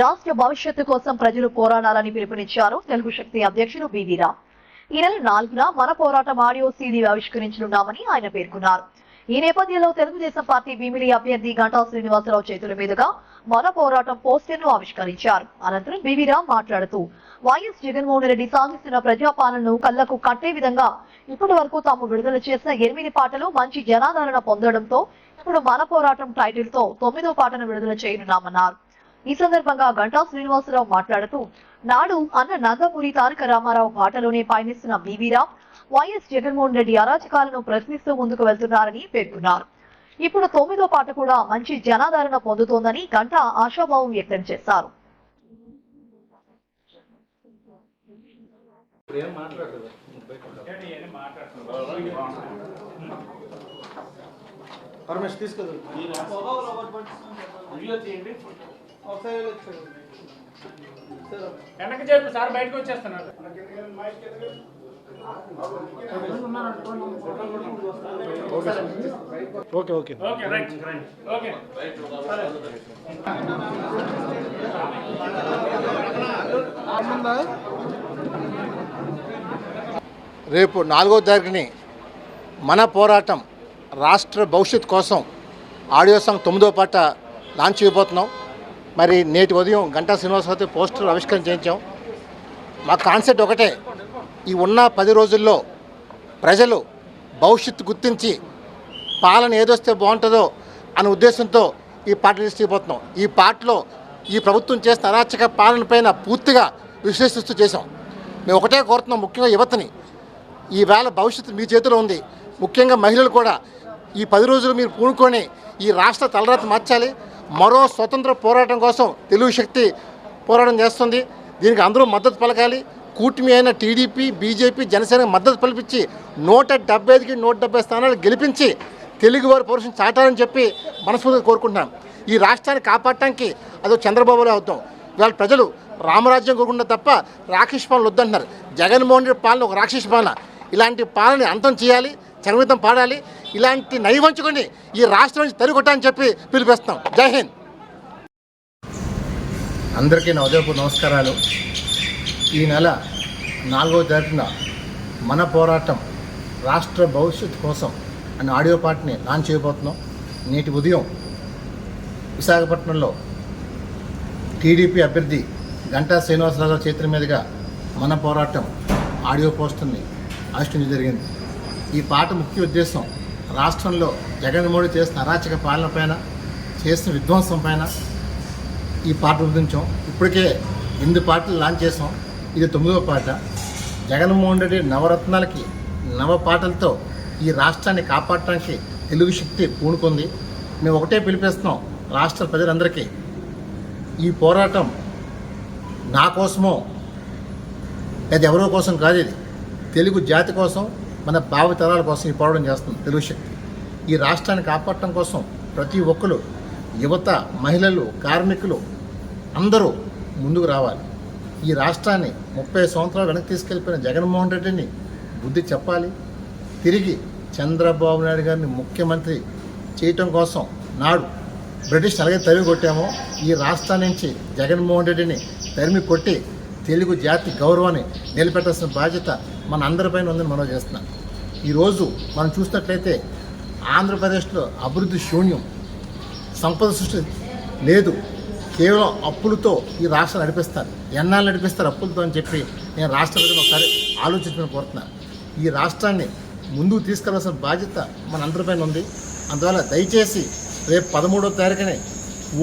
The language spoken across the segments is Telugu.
రాష్ట్ర భవిష్యత్తు కోసం ప్రజలు పోరాడాలని పిలుపునిచ్చారు తెలుగు శక్తి అధ్యక్షుడు బివి ఈ నెల నాలుగున మన పోరాటం ఆడియో సీడీ ఆవిష్కరించనున్నామని ఆయన పేర్కొన్నారు. ఈ నేపథ్యంలో తెలుగుదేశం పార్టీ భీమిలి అభ్యర్థి గంటా శ్రీనివాసరావు చేతుల మీదుగా మన పోరాటం పోస్టర్ను ఆవిష్కరించారు. అనంతరం బివి మాట్లాడుతూ వైఎస్ జగన్మోహన్ రెడ్డి సాగిస్తున్న ప్రజాపాలనను కళ్ళకు కట్టే విధంగా ఇప్పటి వరకు తాము విడుదల చేసిన ఎనిమిది పాటలు మంచి జనాదరణ పొందడంతో ఇప్పుడు మన పోరాటం టైటిల్తో తొమ్మిదో పాటను విడుదల చేయనున్నామన్నారు. ఈ సందర్భంగా గంటా శ్రీనివాసరావు మాట్లాడుతూ నాడు అన్న నందమూరి తారక రామారావు బాటలోనే పయనిస్తున్న బీవీరావు వైఎస్ జగన్మోహన్ రెడ్డి అరాచకాలను ప్రశ్నిస్తూ ముందుకు వెళ్తున్నారని పేర్కొన్నారు. ఇప్పుడు తొమ్మిదో పాట కూడా మంచి జనాదరణ పొందుతోందని గంటా ఆశాభావం వ్యక్తం చేశారు. పరమేష్ తీసుకెళ్ళు. వెనక్కి చెప్పు సార్ బయటకు వచ్చేస్తున్నారు. Okay okay. Okay right right. Okay. అమ్ముందా? రేపు నాలుగో తారీఖుని మన పోరాటం రాష్ట్ర భవిష్యత్ కోసం ఆడియో సాంగ్ తొమ్మిదో పాట లాంచ్ చేయబోతున్నాం. మరి నేటి ఉదయం గంటా శ్రీనివాసరావుతో పోస్టర్ ఆవిష్కరణ చేయించాం. మా కాన్సెప్ట్ ఒకటే ఈ ఉన్న పది రోజుల్లో ప్రజలు భవిష్యత్తు గుర్తించి పాలన ఏదొస్తే బాగుంటుందో అనే ఉద్దేశంతో ఈ పార్టీ తీసుకుపోతున్నాం ఈ పాటలో ఈ ప్రభుత్వం చేసిన అరాచక పాలన పైన పూర్తిగా విశ్లేషిస్తూ చేశాం. మేము ఒకటే కోరుతున్నాం ముఖ్యంగా యువతని. ఈవేళ భవిష్యత్తు మీ చేతిలో ఉంది. ముఖ్యంగా మహిళలు కూడా ఈ పది రోజులు మీరు పూనుకొని ఈ రాష్ట్ర తలరాత మార్చాలి. మరో స్వతంత్ర పోరాటం కోసం తెలుగు శక్తి పోరాటం చేస్తుంది. దీనికి అందరూ మద్దతు పలకాలి. కూటమి అయిన టీడీపీ బీజేపీ జనసేన మద్దతు పలిపించి నూట డెబ్బై ఐదుకి నూట డెబ్బై స్థానాలు గెలిపించి తెలుగువారి పౌరుషం చాటాలని చెప్పి మనస్ఫూర్తిగా కోరుకుంటున్నాం. ఈ రాష్ట్రాన్ని కాపాడటానికి అదో చంద్రబాబులో అవుతాం. ఇవాళ ప్రజలు రామరాజ్యం కోరుకుంటే తప్ప రాక్షస పాలన వద్దంటున్నారు. జగన్మోహన్ రెడ్డి పాలన ఒక రాక్షస పాలన. ఇలాంటి పాలన అంతం చేయాలి. చరమితం పాడాలి. ఇలాంటి నైవంచుకొని ఈ రాష్ట్రం నుంచి తరిగొట్టని చెప్పి పిలిపిస్తాం జై హింద్. అందరికీ నా ఉదయపు నమస్కారాలు. ఈ నెల నాలుగో తారీఖున మన పోరాటం రాష్ట్ర భవిష్యత్తు కోసం అనే ఆడియో పాటని లాంచ్ చేయబోతున్నాం. నేటి ఉదయం విశాఖపట్నంలో టీడీపీ అభ్యర్థి గంటా శ్రీనివాసరావు చేతుల మీదుగా మన పోరాటం ఆడియో పోస్టర్ని ఆశించి జరిగింది. ఈ పాట ముఖ్య ఉద్దేశం రాష్ట్రంలో జగన్మోహన్ మోడీ చేసిన అరాచక పాలన పైన చేసిన విధ్వంసం పైన ఈ పాట రూపొందించాం ఇప్పటికే ఎనిమిది పాటలు లాంచ్ చేసాం ఇది తొమ్మిదవ పాట. జగన్మోహన్ రెడ్డి నవరత్నాలకి నవ పాటలతో ఈ రాష్ట్రాన్ని కాపాడటానికి తెలుగు శక్తి పూనుకుంది. మేము ఒకటే పిలిపిస్తున్నాం రాష్ట్ర ప్రజలందరికీ. ఈ పోరాటం నా కోసమో లేదా ఎవరో కోసం కాదు ఇది. తెలుగు జాతి కోసం మన భావితరాల కోసం ఈ పోరాటం చేస్తుంది. తెలుగు శక్తి. ఈ రాష్ట్రాన్ని కాపాడటం కోసం ప్రతి ఒక్కరు యువత మహిళలు కార్మికులు అందరూ ముందుకు రావాలి. ఈ రాష్ట్రాన్ని ముప్పై సంవత్సరాలు వెనక్కి తీసుకెళ్ళిపోయిన జగన్మోహన్ రెడ్డిని బుద్ధి చెప్పాలి. తిరిగి చంద్రబాబు నాయుడు గారిని ముఖ్యమంత్రి చేయటం కోసం నాడు బ్రిటిష్ అలాగే తరిమి కొట్టామో ఈ రాష్ట్రం నుంచి జగన్మోహన్ రెడ్డిని తరిమి కొట్టి తెలుగు జాతి గౌరవాన్ని నిలబెట్టాల్సిన బాధ్యత మన అందరిపైన ఉందని మనం చేస్తున్నాం. ఈరోజు మనం చూసినట్లయితే ఆంధ్రప్రదేశ్లో అభివృద్ధి శూన్యం సంపద సృష్టి లేదు. కేవలం అప్పులతో ఈ రాష్ట్రం నడిపిస్తారు. ఎన్నాళ్ళు నడిపిస్తారు అప్పులతో అని చెప్పి నేను రాష్ట్ర ప్రజలు ఒకసారి ఆలోచించమని కోరుతున్నాను. ఈ రాష్ట్రాన్ని ముందుకు తీసుకెళ్ళాల్సిన బాధ్యత మన అందరిపైన ఉంది. అందువల్ల దయచేసి రేపు పదమూడో తారీఖునే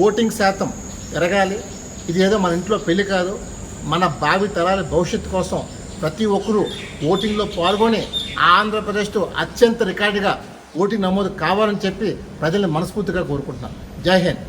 ఓటింగ్ శాతం పెరగాలి ఇది ఏదో మన ఇంట్లో పెళ్ళి కాదు. మన భావి తరాల భవిష్యత్తు కోసం ప్రతి ఒక్కరూ ఓటింగ్లో పాల్గొని ఆంధ్రప్రదేశ్లో అత్యంత రికార్డుగా ఓటింగ్ నమోదు కావాలని చెప్పి ప్రజల్ని మనస్ఫూర్తిగా కోరుకుంటున్నాను. జై హింద్.